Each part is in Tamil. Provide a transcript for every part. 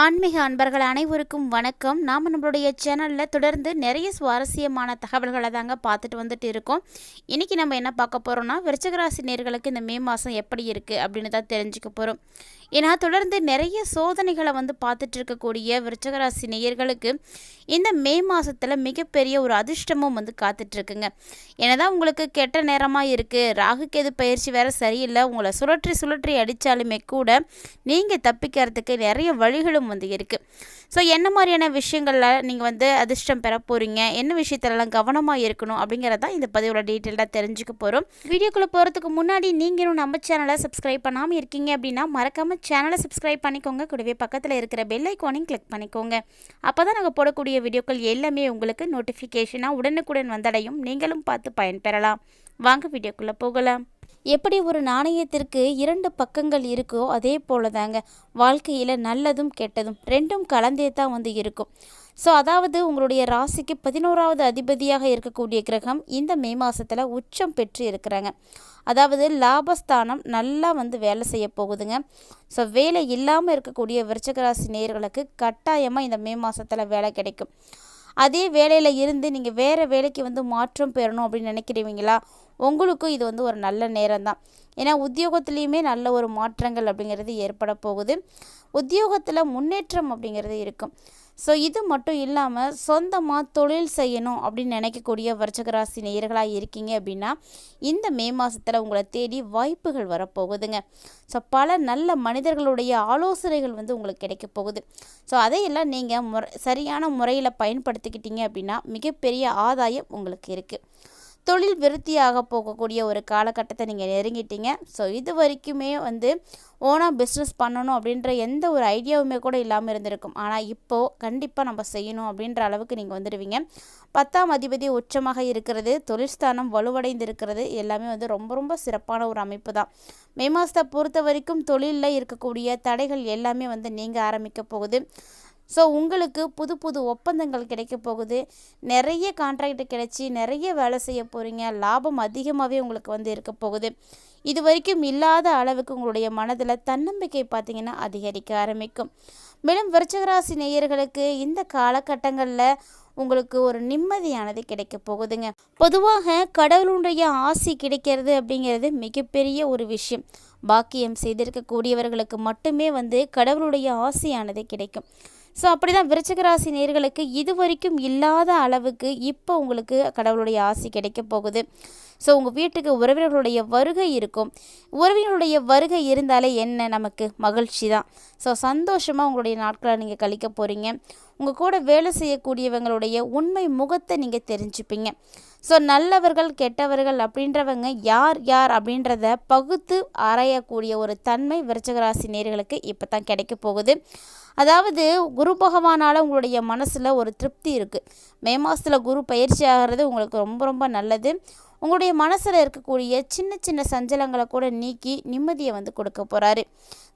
ஆன்மீக அன்பர்கள் அனைவருக்கும் வணக்கம். நாம் நம்மளுடைய சேனலில் தொடர்ந்து நிறைய சுவாரஸ்யமான தகவல்களை தாங்க பார்த்துட்டு வந்துட்டு இருக்கோம். இன்றைக்கி நம்ம என்ன பார்க்க போகிறோம்னா விருச்சகராசி நேர்களுக்கு இந்த மே மாதம் எப்படி இருக்குது அப்படின்னு தான் தெரிஞ்சுக்க போகிறோம் ஏன்னா தொடர்ந்து நிறைய சோதனைகளை வந்து பார்த்துட்டு இருக்கக்கூடிய விருச்சகராசி நேயர்களுக்கு இந்த மே மாதத்தில் மிகப்பெரிய ஒரு அதிர்ஷ்டமும் வந்து காத்துட்ருக்குங்க என்னதான் உங்களுக்கு கெட்ட நேரமாக இருக்குது ராகு கேது பயிற்சி வேறு சரியில்லை உங்களை சுழற்றி சுழற்றி அடித்தாலுமே கூட நீங்கள் தப்பிக்கிறதுக்கு நிறைய வழிகளும் வந்து இருக்குது ஸோ என்ன மாதிரியான விஷயங்களில் நீங்கள் வந்து அதிர்ஷ்டம் பெற போகிறீங்க என்ன விஷயத்துலலாம் கவனமாக இருக்கணும்? அப்படிங்கிறதான் இந்த பதிவோட டீட்டெயிலாக தெரிஞ்சுக்க போகிறோம் வீடியோக்குள்ளே போகிறதுக்கு முன்னாடி நீங்களும் நம்ம சேனலை சப்ஸ்கிரைப் பண்ணாமல் இருக்கீங்க அப்படின்னா மறக்காமல் சேனலை சப்ஸ்கிரைப் பண்ணிக்கோங்க. கூடவே பக்கத்தில் இருக்கிற பெல் ஐக்கானையும் கிளிக் பண்ணிக்கோங்க. அப்போ தான் நாங்கள் போடக்கூடிய வீடியோக்கள் எல்லாமே உங்களுக்கு நோட்டிஃபிகேஷனாக உடனுக்குடன் வந்தடையும். நீங்களும் பார்த்து பயன்பெறலாம் வாங்க வீடியோக்குள்ளே போகலாம். எப்படி ஒரு நாணயத்திற்கு இரண்டு பக்கங்கள் இருக்கோ அதே போல தாங்க வாழ்க்கையில் நல்லதும் கெட்டதும் ரெண்டும் கலந்தே தான் வந்து இருக்கும். ஸோ அதாவது உங்களுடைய ராசிக்கு பதினோராவது அதிபதியாக இருக்கக்கூடிய கிரகம் இந்த மே மாதத்தில் உச்சம் பெற்று இருக்கிறாங்க. அதாவது லாபஸ்தானம் நல்லா வந்து வேலை செய்ய போகுதுங்க. ஸோ வேலை இல்லாமல் இருக்கக்கூடிய விருச்சகராசி நேர்களுக்கு கட்டாயமாக இந்த மே மாதத்தில் வேலை கிடைக்கும். அதே வேலையில் இருந்து நீங்கள் வேறு வேலைக்கு வந்து மாற்றம் பெறணும் அப்படின்னு நினைக்கிறீங்களா? உங்களுக்கும் இது வந்து ஒரு நல்ல நேரம் தான் ஏன்னா உத்தியோகத்துலேயுமே நல்ல ஒரு மாற்றங்கள் அப்படிங்கிறது ஏற்பட போகுது. உத்தியோகத்தில் முன்னேற்றம் அப்படிங்கிறது இருக்கும். ஸோ இது மட்டும் இல்லாமல் சொந்தமாக தொழில் செய்யணும் அப்படின்னு நினைக்கக்கூடிய வருஷகராசி நேயர்களாக இருக்கீங்க அப்படின்னா இந்த மே மாதத்தில் உங்களை தேடி வாய்ப்புகள் வரப்போகுதுங்க. ஸோ பல நல்ல மனிதர்களுடைய ஆலோசனைகள் வந்து உங்களுக்கு கிடைக்க போகுது. ஸோ அதையெல்லாம் நீங்கள் முறை சரியான முறையில் பயன்படுத்திக்கிட்டீங்க அப்படின்னா மிகப்பெரிய ஆதாயம் உங்களுக்கு இருக்குது தொழில் விருத்தியாக போகக்கூடிய ஒரு காலகட்டத்தை நீங்கள் நெருங்கிட்டீங்க. ஸோ இது வரைக்குமே வந்து ஓனாக பிஸ்னஸ் பண்ணணும் அப்படின்ற எந்த ஒரு ஐடியாவுமே கூட இல்லாமல் இருந்திருக்கும். ஆனால் இப்போது கண்டிப்பாக நம்ம செய்யணும் அப்படின்ற அளவுக்கு நீங்கள் வந்துடுவீங்க பத்தாம் அதிபதி உச்சமாக இருக்கிறது தொழிற்ஸ்தானம் வலுவடைந்து இருக்கிறது எல்லாமே வந்து ரொம்ப ரொம்ப சிறப்பான ஒரு அமைப்பு தான். மே மாதத்தை பொறுத்த வரைக்கும் தொழிலில் இருக்கக்கூடிய தடைகள் எல்லாமே வந்து நீங்கள் ஆரம்பிக்க போகுது. ஸோ உங்களுக்கு புது புது ஒப்பந்தங்கள் கிடைக்க போகுது. நிறைய கான்ட்ராக்ட் கிடைச்சி நிறைய வேலை செய்ய போகிறீங்க லாபம் அதிகமாகவே உங்களுக்கு வந்து இருக்க போகுது. இது வரைக்கும் இல்லாத அளவுக்கு உங்களுடைய மனதில் தன்னம்பிக்கை பார்த்திங்கன்னா அதிகரிக்க ஆரம்பிக்கும். மேலும் விருச்சகராசி நேயர்களுக்கு இந்த காலகட்டங்களில் உங்களுக்கு ஒரு நிம்மதியானது கிடைக்க போகுதுங்க. பொதுவாக கடவுளுடைய ஆசி கிடைக்கிறது அப்படிங்கிறது மிகப்பெரிய ஒரு விஷயம். பாக்கியம் செய்திருக்கக்கூடியவர்களுக்கு மட்டுமே வந்து கடவுளுடைய ஆசையானது கிடைக்கும். ஸோ அப்படி தான் விருச்சகராசி நேர்களுக்கு இது வரைக்கும் இல்லாத அளவுக்கு இப்போ உங்களுக்கு கடவுளுடைய ஆசி கிடைக்க போகுது. ஸோ உங்கள் வீட்டுக்கு உறவினர்களுடைய வருகை இருக்கும். உறவினர்களுடைய வருகை இருந்தாலே என்ன? நமக்கு மகிழ்ச்சி தான். ஸோ சந்தோஷமாக உங்களுடைய நாட்களை நீங்கள் கழிக்க போகிறீங்க உங்கள் கூட வேலை செய்யக்கூடியவங்களுடைய உண்மை முகத்தை நீங்கள் தெரிஞ்சுப்பீங்க. ஸோ நல்லவர்கள் கெட்டவர்கள் அப்படின்றவங்க யார் யார் அப்படின்றத பகுத்து ஆராயக்கூடிய ஒரு தன்மை விருச்சகராசி நேர்களுக்கு இப்போ தான் கிடைக்க போகுது. அதாவது குரு பகவானால் உங்களுடைய மனசில் ஒரு திருப்தி இருக்குது மே மாதத்தில் குரு பயிற்சி ஆகிறது உங்களுக்கு ரொம்ப ரொம்ப நல்லது. உங்களுடைய மனசில் இருக்கக்கூடிய சின்ன சின்ன சஞ்சலங்களை கூட நீக்கி நிம்மதியை வந்து கொடுக்க போகிறாரு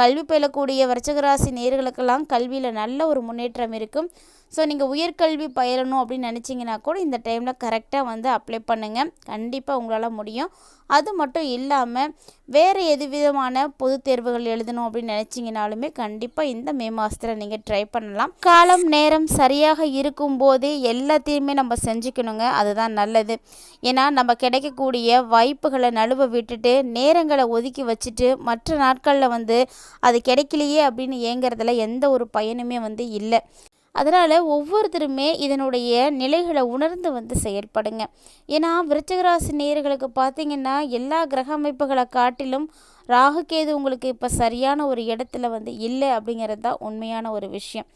கல்வி பயிலக்கூடிய வர்ச்சகராசி நேர்களுக்கெல்லாம் கல்வியில் நல்ல ஒரு முன்னேற்றம் இருக்கும். ஸோ நீங்கள் உயர்கல்வி பயிலணும் அப்படின்னு நினச்சிங்கன்னா கூட இந்த டைமில் கரெக்டாக வந்து அப்ளை பண்ணுங்கள் கண்டிப்பாக உங்களால் முடியும். அது மட்டும் இல்லாமல் வேறு எது விதமான பொது தேர்வுகள் எழுதணும் அப்படின்னு நினச்சிங்கனாலுமே கண்டிப்பாக இந்த மே மாதத்தில் நீங்கள் ட்ரை பண்ணலாம். காலம் நேரம் சரியாக இருக்கும்போது எல்லாத்தையுமே நம்ம செஞ்சுக்கணுங்க. அதுதான் நல்லது. ஏன்னா நம்ம கிடைக்கக்கூடிய வாய்ப்புகளை நழுவ விட்டுட்டு நேரங்களை ஒதுக்கி வச்சுட்டு மற்ற நாட்களில் வந்து அது கிடைக்கலையே அப்படின்னு ஏங்கிறதுல எந்த ஒரு பயனுமே வந்து இல்லை. அதனால் ஒவ்வொருத்தருமே இதனுடைய நிலைகளை உணர்ந்து வந்து செயல்படுங்க ஏன்னா விருச்சகராசி நேர்களுக்கு பார்த்திங்கன்னா எல்லா கிரக அமைப்புகளை காட்டிலும் ராகுகேது உங்களுக்கு இப்போ சரியான ஒரு இடத்துல வந்து இல்லை அப்படிங்கிறது தான் உண்மையான ஒரு விஷயம்.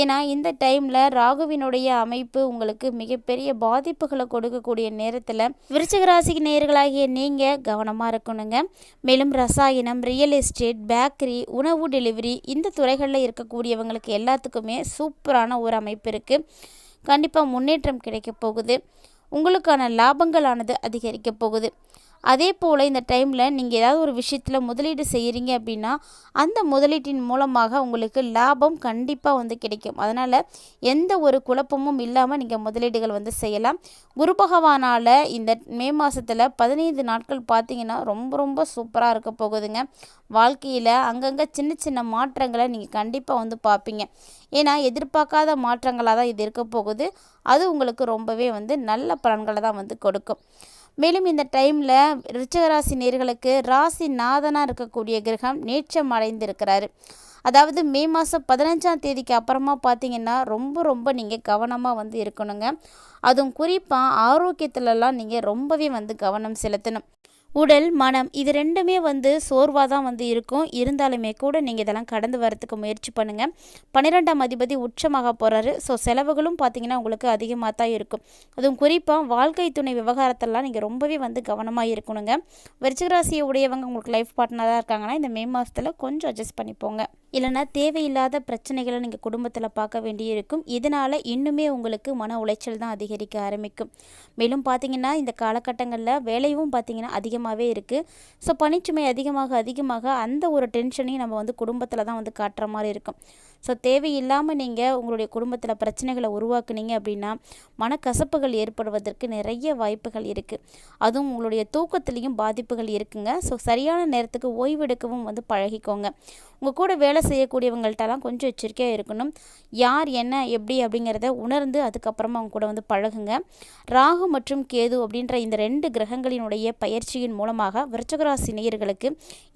ஏன்னா இந்த டைமில் ராகுவினுடைய அமைப்பு உங்களுக்கு மிகப்பெரிய பாதிப்புகளை கொடுக்கக்கூடிய நேரத்தில் விருச்சகராசி நேர்களாகிய நீங்கள் கவனமாக இருக்கணுங்க. மேலும் ரசாயனம் ரியல் எஸ்டேட் பேக்கரி உணவு டெலிவரி இந்த துறைகளில் இருக்கக்கூடியவங்களுக்கு எல்லாத்துக்குமே சூப்பரான ஒரு அமைப்பு இருக்குது கண்டிப்பாக முன்னேற்றம் கிடைக்க போகுது. உங்களுக்கான லாபங்களானது அதிகரிக்க போகுது. அதே போல் இந்த டைமில் நீங்கள் ஏதாவது ஒரு விஷயத்தில் முதலீடு செய்கிறீங்க அப்படின்னா அந்த முதலீட்டின் மூலமாக உங்களுக்கு லாபம் கண்டிப்பாக வந்து கிடைக்கும். அதனால் எந்த ஒரு குழப்பமும் இல்லாமல் நீங்கள் முதலீடுகள் வந்து செய்யலாம். குரு பகவானால் இந்த மே மாதத்தில் பதினைந்து நாட்கள் பார்த்தீங்கன்னா ரொம்ப ரொம்ப சூப்பராக இருக்க போகுதுங்க. வாழ்க்கையில் அங்கங்கே சின்ன சின்ன மாற்றங்களை நீங்கள் கண்டிப்பாக வந்து பார்ப்பீங்க ஏன்னா எதிர்பார்க்காத மாற்றங்களாக தான் இது இருக்க போகுது. அது உங்களுக்கு ரொம்பவே வந்து நல்ல பலன்களை தான் வந்து கொடுக்கும். மேலும் இந்த டைமில் ரிச்சகராசி நேர்களுக்கு ராசி நாதனாக இருக்கக்கூடிய கிரகம் நேற்றம் அடைந்திருக்கிறாரு. அதாவது மே மாதம் பதினஞ்சாம் தேதிக்கு அப்புறமா பார்த்தீங்கன்னா ரொம்ப ரொம்ப நீங்கள் கவனமாக வந்து இருக்கணுங்க. அதுவும் குறிப்பாக ஆரோக்கியத்துலலாம் நீங்கள் ரொம்பவே வந்து கவனம் செலுத்தணும். உடல் மனம் இது ரெண்டுமே வந்து சோர்வாக தான் வந்து இருக்கும். இருந்தாலுமே கூட நீங்கள் இதெல்லாம் கடந்து வரத்துக்கு முயற்சி பண்ணுங்கள் பன்னிரெண்டாம் அதிபதி உச்சமாக போகிறாரு ஸோ செலவுகளும் பார்த்தீங்கன்னா உங்களுக்கு அதிகமாக தான் இருக்கும். அதுவும் குறிப்பாக வாழ்க்கை துணை விவகாரத்தெல்லாம் நீங்கள் ரொம்பவே வந்து கவனமாக இருக்கணுங்க. விருச்சிகராசியை உடையவங்க உங்களுக்கு லைஃப் பார்ட்னராக இருக்காங்கன்னா இந்த மே மாதத்தில் கொஞ்சம் அட்ஜஸ்ட் பண்ணிப்போங்க இல்லைனா தேவையில்லாத பிரச்சனைகளை நீங்கள் குடும்பத்தில் பார்க்க வேண்டியிருக்கும். இதனால் இன்னுமே உங்களுக்கு மன உளைச்சல் தான் அதிகரிக்க ஆரம்பிக்கும். மேலும் பார்த்தீங்கன்னா இந்த காலகட்டங்களில் வேலையும் பார்த்தீங்கன்னா அதிகமாகவே இருக்குது ஸோ பணிச்சுமை அதிகமாக அதிகமாக அந்த ஒரு டென்ஷனையும் நம்ம வந்து குடும்பத்தில் தான் வந்து காட்டுற மாதிரி இருக்கும். ஸோ தேவையில்லாமல் நீங்கள் உங்களுடைய குடும்பத்தில் பிரச்சனைகளை உருவாக்குனீங்க அப்படின்னா மனக்கசப்புகள் ஏற்படுவதற்கு நிறைய வாய்ப்புகள் இருக்குது அதுவும் உங்களுடைய தூக்கத்துலேயும் பாதிப்புகள் இருக்குங்க. ஸோ சரியான நேரத்துக்கு ஓய்வெடுக்கவும் வந்து பழகிக்கோங்க. உங்கள் கூட வேலை செய்யக்கூடியவங்கள்ட்டலாம் கொஞ்சம் எச்சரிக்கையாக இருக்கணும். யார் என்ன எப்படி அப்படிங்கிறத உணர்ந்து அதுக்கப்புறமா அவங்க கூட வந்து பழகுங்க. ராகு மற்றும் கேது அப்படின்ற இந்த ரெண்டு கிரகங்களினுடைய பயிற்சியின் மூலமாக விருச்சகராசி நேயர்களுக்கு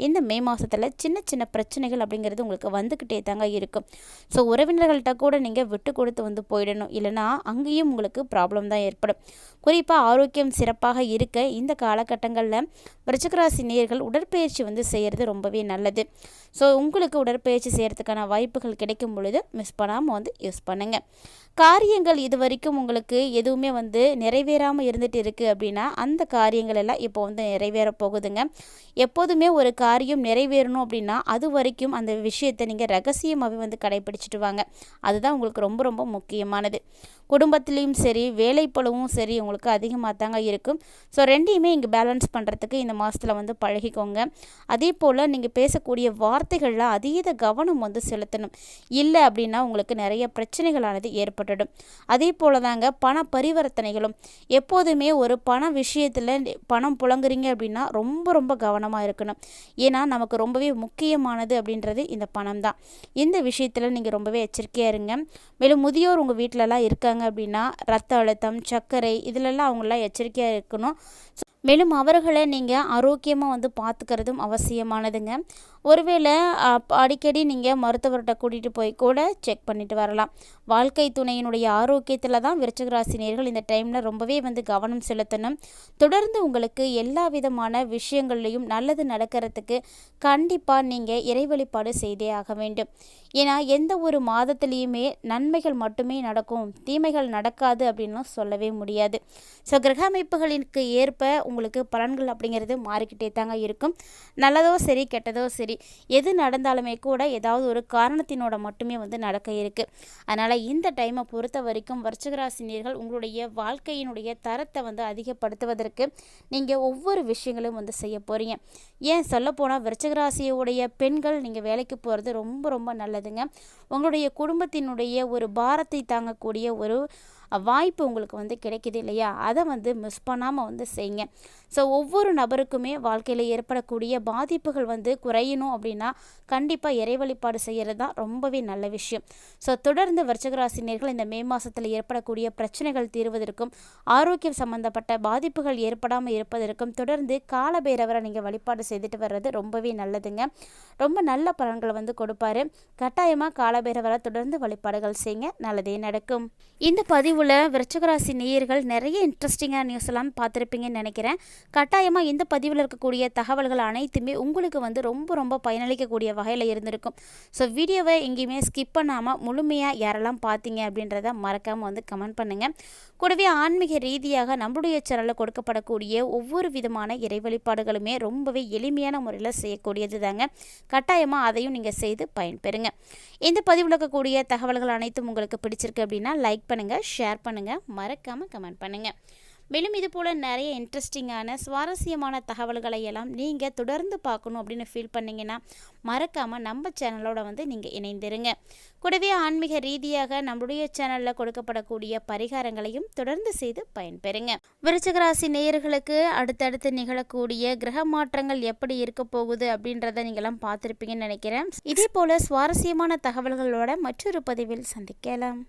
இந்த மே மாதத்தில் சின்ன சின்ன பிரச்சனைகள் அப்படிங்கிறது உங்களுக்கு வந்துக்கிட்டே தாங்க இருக்கும். ஸோ உறவினர்கள்ட்ட கூட நீங்கள் விட்டு கொடுத்து வந்து போயிடணும். இல்லைனா அங்கேயும் உங்களுக்கு ப்ராப்ளம் தான் ஏற்படும். குறிப்பாக ஆரோக்கியம் சிறப்பாக இருக்க இந்த காலகட்டங்களில் விருச்சகராசி நேர்கள் உடற்பயிற்சி வந்து செய்கிறது ரொம்பவே நல்லது. ஸோ உங்களுக்கு உடற்பயிற்சி செய்கிறதுக்கான வாய்ப்புகள் கிடைக்கும் பொழுது மிஸ் பண்ணாமல் வந்து யூஸ் பண்ணுங்கள் காரியங்கள் இது வரைக்கும் உங்களுக்கு எதுவுமே வந்து நிறைவேறாமல் இருந்துட்டு இருக்குது அப்படின்னா அந்த காரியங்கள் எல்லாம் இப்போ வந்து நிறைவேற போகுதுங்க. எப்போதுமே ஒரு காரியம் நிறைவேறணும் அப்படின்னா அது வரைக்கும் அந்த விஷயத்தை நீங்கள் ரகசியமாகவே வந்து கடைபிடிச்சிட்டு வாங்க. அதுதான் உங்களுக்கு ரொம்ப ரொம்ப முக்கியமானது. குடும்பத்துலேயும் சரி வேலைப்பளவும் சரி உங்களுக்கு அதிகமாக தாங்க இருக்கும். ஸோ ரெண்டையுமே இங்கே பேலன்ஸ் பண்ணுறதுக்கு இந்த மாதத்தில் வந்து பழகிக்கோங்க. அதே போல் நீங்கள் பேசக்கூடிய வார்த்தைகளில் அதீத கவனம் வந்து செலுத்தணும். இல்லை அப்படின்னா உங்களுக்கு நிறைய பிரச்சனைகளானது ஏற்பட்டுடும். அதே போல் தாங்க பண பரிவர்த்தனைகளும். எப்போதுமே ஒரு பண விஷயத்தில் பணம் புழங்குறீங்க அப்படின்னா ரொம்ப ரொம்ப கவனமாக இருக்கணும். ஏன்னா நமக்கு ரொம்பவே முக்கியமானது அப்படின்றது இந்த பணம் தான் இந்த விஷயத்தில் நீங்கள் ரொம்பவே எச்சரிக்கையாக இருங்க. மேலும் முதியோர் உங்கள் வீட்டிலலாம் இருக்காங்க அப்படின்னா ரத்த அழுத்தம் சர்க்கரை இதிலெல்லாம் அவங்களாம் எச்சரிக்கையாக இருக்கணும். மேலும் அவர்களை நீங்கள் ஆரோக்கியமாக வந்து பார்த்துக்கிறதும் அவசியமானதுங்க. ஒருவேளை அடிக்கடி நீங்கள் மருத்துவர்கிட்ட கூட்டிகிட்டு போய் கூட செக் பண்ணிட்டு வரலாம். வாழ்க்கை துணையினுடைய ஆரோக்கியத்தில் தான் விருச்சகராசினியர்கள் இந்த டைமில் ரொம்பவே வந்து கவனம் செலுத்தணும். தொடர்ந்து உங்களுக்கு எல்லா விதமான விஷயங்கள்லையும் நல்லது நடக்கிறதுக்கு கண்டிப்பாக நீங்கள் இறை வழிபாடு செய்தே ஆக வேண்டும். ஏன்னா எந்த ஒரு மாதத்துலேயுமே நன்மைகள் மட்டுமே நடக்கும். தீமைகள் நடக்காது அப்படின்லாம் சொல்லவே முடியாது. ஸோ கிரக அமைப்புகளுக்கு ஏற்ப உங்களுக்கு பலன்கள் அப்படிங்கிறது மாறிக்கிட்டே தாங்க இருக்கும். நல்லதோ சரி கெட்டதோ சரி எது நடந்தாலுமே கூட ஏதாவது ஒரு காரணத்தினோட மட்டுமே வந்து நடக்க இருக்குது அதனால் இந்த டைமை பொறுத்த வரைக்கும் வர்ச்சகராசினியர்கள் உங்களுடைய வாழ்க்கையினுடைய தரத்தை வந்து அதிகப்படுத்துவதற்கு நீங்கள் ஒவ்வொரு விஷயங்களும் வந்து செய்ய போகிறீங்க ஏன் சொல்லப்போனால் விருச்சகராசியுடைய பெண்கள் நீங்கள் வேலைக்கு போகிறது ரொம்ப ரொம்ப நல்லதுங்க. உங்களுடைய குடும்பத்தினுடைய ஒரு பாரத்தை தாங்கக்கூடிய ஒரு வாய்ப்பு உங்களுக்கு வந்து கிடைக்கிது இல்லையா? அதை வந்து மிஸ் பண்ணாமல் வந்து செய்யுங்க. ஸோ ஒவ்வொரு நபருக்குமே வாழ்க்கையில் ஏற்படக்கூடிய பாதிப்புகள் வந்து குறையணும் அப்படின்னா கண்டிப்பாக இறை வழிபாடு செய்கிறது தான் ரொம்பவே நல்ல விஷயம். ஸோ தொடர்ந்து வர்ச்சகராசினியர்கள் இந்த மே மாதத்தில் ஏற்படக்கூடிய பிரச்சனைகள் தீர்வதற்கும் ஆரோக்கியம் சம்பந்தப்பட்ட பாதிப்புகள் ஏற்படாமல் இருப்பதற்கும் தொடர்ந்து காலபேரவரை நீங்கள் வழிபாடு செய்துட்டு வர்றது ரொம்பவே நல்லதுங்க. ரொம்ப நல்ல பலன்களை வந்து கொடுப்பாரு. கட்டாயமாக காலபேரவரை தொடர்ந்து வழிபாடுகள் செய்யுங்க. நல்லதே நடக்கும். இந்த பதிவு பதிவில் விருச்சகராசி நேயர்கள் நிறைய இன்ட்ரெஸ்டிங்காக நியூஸ் எல்லாம் பார்த்துருப்பீங்கன்னு நினைக்கிறேன். கட்டாயமாக இந்த பதிவில் இருக்கக்கூடிய தகவல்கள் அனைத்துமே உங்களுக்கு வந்து ரொம்ப ரொம்ப பயனளிக்கக்கூடிய வகையில் இருந்திருக்கும். ஸோ வீடியோவை எங்கேயுமே ஸ்கிப் பண்ணாமல் முழுமையாக யாரெல்லாம் பார்த்தீங்க அப்படின்றத மறக்காமல் வந்து கமெண்ட் பண்ணுங்கள் கூடவே ஆன்மீக ரீதியாக நம்மளுடைய சேனலில் கொடுக்கப்படக்கூடிய ஒவ்வொரு விதமான இறை வழிபாடுகளுமே ரொம்பவே எளிமையான முறையில் செய்யக்கூடியது தாங்க. கட்டாயமாக அதையும் நீங்கள் செய்து பயன்பெறுங்க. இந்த பதிவில் இருக்கக்கூடிய தகவல்கள் அனைத்தும் உங்களுக்கு பிடிச்சிருக்கு அப்படின்னா லைக் பண்ணுங்கள் ஷேர் ஷேர் பண்ணுங்கள் மறக்காமல் கமெண்ட் பண்ணுங்கள் மேலும் இது போல் நிறைய இன்ட்ரெஸ்டிங்கான சுவாரஸ்யமான தகவல்களை எல்லாம் நீங்கள் தொடர்ந்து பார்க்கணும் அப்படின்னு ஃபீல் பண்ணிங்கன்னா மறக்காமல் நம்ம சேனலோட வந்து நீங்கள் இணைந்திருங்க. கூடவே ஆன்மீக ரீதியாக நம்முடைய சேனலில் கொடுக்கப்படக்கூடிய பரிகாரங்களையும் தொடர்ந்து செய்து பயன்பெறுங்க. விருச்சகராசி நேயர்களுக்கு அடுத்தடுத்து நிகழக்கூடிய கிரக மாற்றங்கள் எப்படி இருக்க போகுது அப்படின்றத நீங்களாம் பார்த்துருப்பீங்கன்னு நினைக்கிறேன். இதே போல் சுவாரஸ்யமான தகவல்களோட மற்றொரு பதிவில் சந்திக்கலாம்.